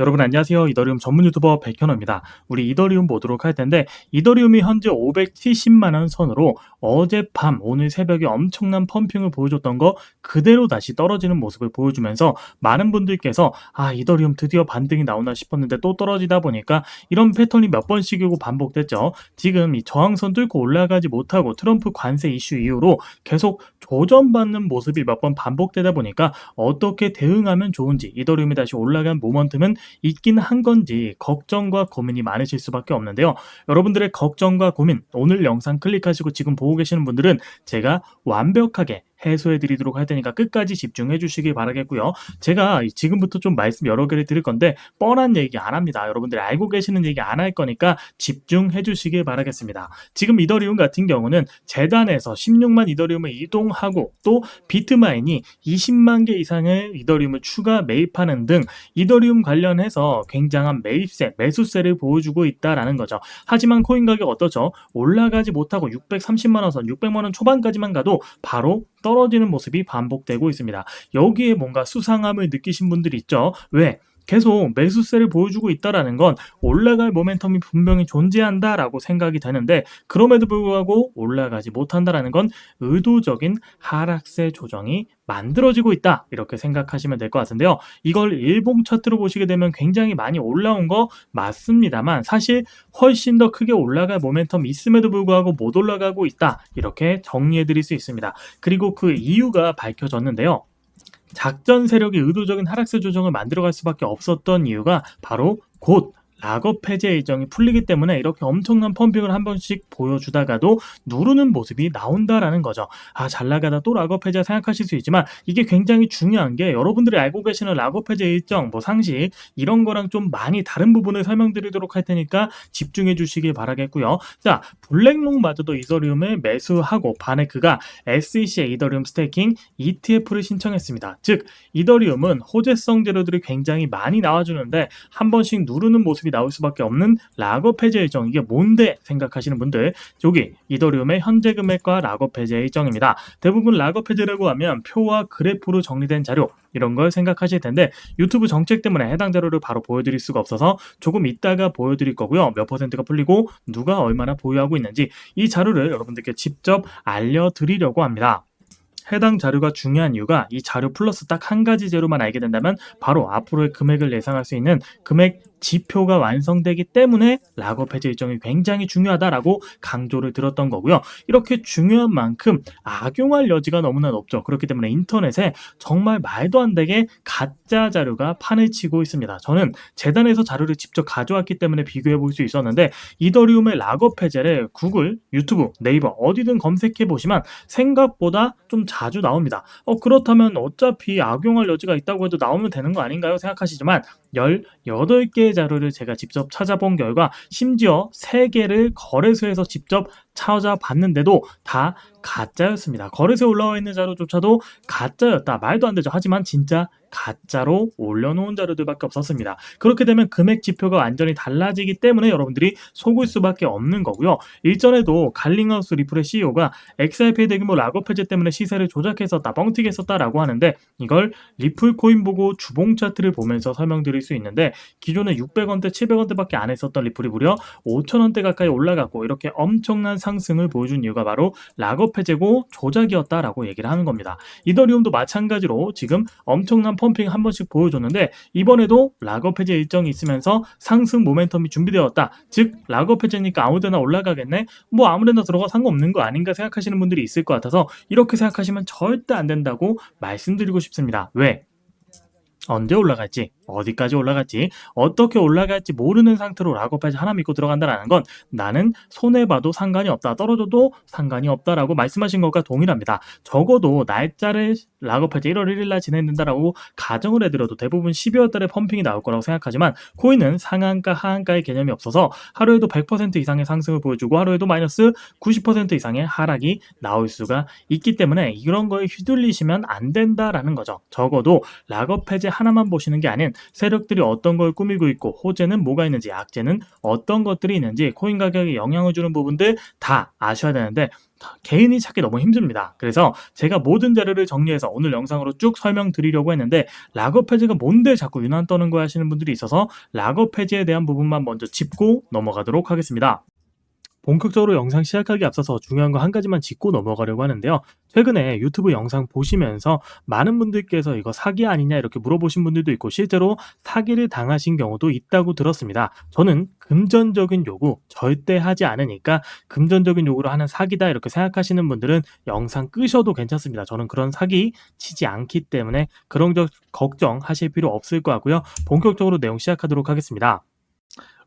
여러분 안녕하세요. 이더리움 전문 유튜버 백현호입니다. 우리 이더리움 보도록 할 텐데 이더리움이 현재 570만 원 선으로 어젯밤 오늘 새벽에 엄청난 펌핑을 보여줬던 거 그대로 다시 떨어지는 모습을 보여주면서 많은 분들께서 아 이더리움 드디어 반등이 나오나 싶었는데 또 떨어지다 보니까 이런 패턴이 몇 번씩이고 반복됐죠. 지금 이 저항선 뚫고 올라가지 못하고 트럼프 관세 이슈 이후로 계속 조정받는 모습이 몇 번 반복되다 보니까 어떻게 대응하면 좋은지 이더리움이 다시 올라간 모먼텀은 있긴 한 건지 걱정과 고민이 많으실 수밖에 없는데요. 여러분들의 걱정과 고민 오늘 영상 클릭하시고 지금 보고 계시는 분들은 제가 완벽하게 해소해 드리도록 할 테니까 끝까지 집중해 주시기 바라겠고요. 제가 지금부터 좀 말씀 여러 개를 드릴 건데 뻔한 얘기 안 합니다. 여러분들이 알고 계시는 얘기 안 할 거니까 집중해 주시기 바라겠습니다. 지금 이더리움 같은 경우는 재단에서 16만 이더리움을 이동하고 또 비트마인이 20만 개 이상의 이더리움을 추가 매입하는 등 이더리움 관련해서 굉장한 매입세, 매수세를 보여주고 있다라는 거죠. 하지만 코인 가격 어떠죠? 올라가지 못하고 630만 원 선, 600만 원 초반까지만 가도 바로 떨 어지는 모습이 반복되고 있습니다. 여기에 뭔가 수상함을 느끼신 분들이 있죠. 왜? 계속 매수세를 보여주고 있다라는 건 올라갈 모멘텀이 분명히 존재한다라고 생각이 되는데 그럼에도 불구하고 올라가지 못한다라는 건 의도적인 하락세 조정이 만들어지고 있다 이렇게 생각하시면 될 것 같은데요. 이걸 일봉 차트로 보시게 되면 굉장히 많이 올라온 거 맞습니다만 사실 훨씬 더 크게 올라갈 모멘텀이 있음에도 불구하고 못 올라가고 있다 이렇게 정리해 드릴 수 있습니다. 그리고 그 이유가 밝혀졌는데요. 작전 세력이 의도적인 하락세 조정을 만들어갈 수밖에 없었던 이유가 바로 곧 락업 해제 일정이 풀리기 때문에 이렇게 엄청난 펌핑을 한 번씩 보여주다가도 누르는 모습이 나온다라는 거죠. 아, 잘 나가다 또 락업 해제 생각하실 수 있지만 이게 굉장히 중요한 게 여러분들이 알고 계시는 락업 해제 일정, 뭐 상식 이런 거랑 좀 많이 다른 부분을 설명드리도록 할 테니까 집중해 주시길 바라겠고요. 자, 블랙록마저도 이더리움을 매수하고 그가 SEC의 이더리움 스테이킹 ETF를 신청했습니다. 즉, 이더리움은 호재성 재료들이 굉장히 많이 나와주는데 한 번씩 누르는 모습이 나올 수밖에 없는 락업 해제 일정 이게 뭔데 생각하시는 분들 여기 이더리움의 현재 금액과 락업 해제 일정입니다. 대부분 락업 해제라고 하면 표와 그래프로 정리된 자료 이런 걸 생각하실 텐데 유튜브 정책 때문에 해당 자료를 바로 보여드릴 수가 없어서 조금 이따가 보여드릴 거고요. 몇 퍼센트가 풀리고 누가 얼마나 보유하고 있는지 이 자료를 여러분들께 직접 알려드리려고 합니다. 해당 자료가 중요한 이유가 이 자료 플러스 딱 한 가지 재료만 알게 된다면 바로 앞으로의 금액을 예상할 수 있는 금액 지표가 완성되기 때문에 락업 해제 일정이 굉장히 중요하다라고 강조를 들었던 거고요. 이렇게 중요한 만큼 악용할 여지가 너무나 높죠. 그렇기 때문에 인터넷에 정말 말도 안 되게 가짜 자료가 판을 치고 있습니다. 저는 재단에서 자료를 직접 가져왔기 때문에 비교해 볼 수 있었는데 이더리움의 락업 해제를 구글, 유튜브, 네이버 어디든 검색해 보시면 생각보다 좀 자주 나옵니다. 어 그렇다면 어차피 악용할 여지가 있다고 해도 나오면 되는 거 아닌가요? 생각하시지만 18개의 자료를 제가 직접 찾아본 결과 심지어 3개를 거래소에서 직접 찾아봤는데도 다 가짜였습니다. 거래소에 올라와 있는 자료조차도 가짜였다. 말도 안 되죠. 하지만 진짜 가짜로 올려놓은 자료들밖에 없었습니다. 그렇게 되면 금액 지표가 완전히 달라지기 때문에 여러분들이 속을 수밖에 없는 거고요. 일전에도 갈링하우스 리플의 CEO가 XRP 대규모 락업 해제 때문에 시세를 조작했었다, 뻥튀기 했었다라고 하는데 이걸 리플 코인 보고 주봉 차트를 보면서 설명드릴 수 있는데 기존에 600원대, 700원대밖에 안 했었던 리플이 무려 5천원대 가까이 올라갔고 이렇게 엄청난 상승을 보여준 이유가 바로 락업 해제고 조작이었다라고 얘기를 하는 겁니다. 이더리움도 마찬가지로 지금 엄청난 펌핑 한 번씩 보여줬는데 이번에도 락업 해제 일정이 있으면서 상승 모멘텀이 준비되었다. 즉 락업 해제니까 아무데나 올라가겠네. 뭐 아무데나 들어가 상관없는 거 아닌가 생각하시는 분들이 있을 것 같아서 이렇게 생각하시면 절대 안 된다고 말씀드리고 싶습니다. 왜? 언제 올라갈지, 어디까지 올라갈지, 어떻게 올라갈지 모르는 상태로 락업해지 하나 믿고 들어간다라는 건 나는 손해봐도 상관이 없다, 떨어져도 상관이 없다라고 말씀하신 것과 동일합니다. 적어도 날짜를 락업해지 1월 1일 날 진행된다라고 가정을 해드려도 대부분 12월 달에 펌핑이 나올 거라고 생각하지만 코인은 상한가, 하한가의 개념이 없어서 하루에도 100% 이상의 상승을 보여주고 하루에도 마이너스 90% 이상의 하락이 나올 수가 있기 때문에 이런 거에 휘둘리시면 안 된다라는 거죠. 적어도 락업 해제 하나만 보시는 게 아닌 세력들이 어떤 걸 꾸미고 있고 호재는 뭐가 있는지 악재는 어떤 것들이 있는지 코인 가격에 영향을 주는 부분들 다 아셔야 되는데 개인이 찾기 너무 힘듭니다. 그래서 제가 모든 자료를 정리해서 오늘 영상으로 쭉 설명드리려고 했는데 락업 해지가 뭔데 자꾸 유난 떠는 거야 하시는 분들이 있어서 락업 해지에 대한 부분만 먼저 짚고 넘어가도록 하겠습니다. 본격적으로 영상 시작하기 앞서서 중요한 거 한 가지만 짚고 넘어가려고 하는데요. 최근에 유튜브 영상 보시면서 많은 분들께서 이거 사기 아니냐 이렇게 물어보신 분들도 있고 실제로 사기를 당하신 경우도 있다고 들었습니다. 저는 금전적인 요구 절대 하지 않으니까 금전적인 요구로 하는 사기다 이렇게 생각하시는 분들은 영상 끄셔도 괜찮습니다. 저는 그런 사기 치지 않기 때문에 그런 걱정하실 필요 없을 것 같고요. 본격적으로 내용 시작하도록 하겠습니다.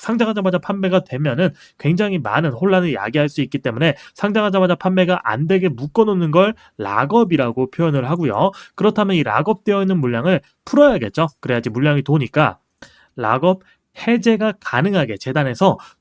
상장하자마자 판매가 되면은 굉장히 많은 혼란을 야기할 수 있기 때문에 상장하자마자 판매가 안 되게 묶어놓는 걸 락업이라고 표현을 하고요. 그렇다면 이 락업되어 있는 물량을 풀어야겠죠. 그래야지 물량이 도니까 락업 해제가 가능하게 재단에서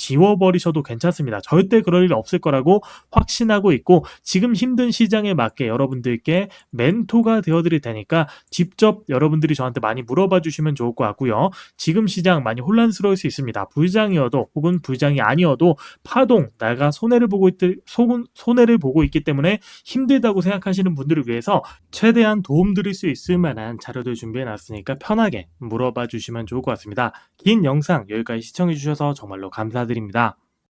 지워버리셔도 괜찮습니다. 절대 그럴 일 없을 거라고 확신하고 있고 지금 힘든 시장에 맞게 여러분들께 멘토가 되어드릴 테니까 직접 여러분들이 저한테 많이 물어봐 주시면 좋을 것 같고요. 지금 시장 많이 혼란스러울 수 있습니다. 불장이어도 혹은 불장이 아니어도 파동 내가 손해를 보고 있 손해를 보고 있기 때문에 힘들다고 생각하시는 분들을 위해서 최대한 도움 드릴 수 있을 만한 자료들 준비해 놨으니까 편하게 물어봐 주시면 좋을 것 같습니다. 긴 영상 여기까지 시청해 주셔서 정말로 감사드립니다.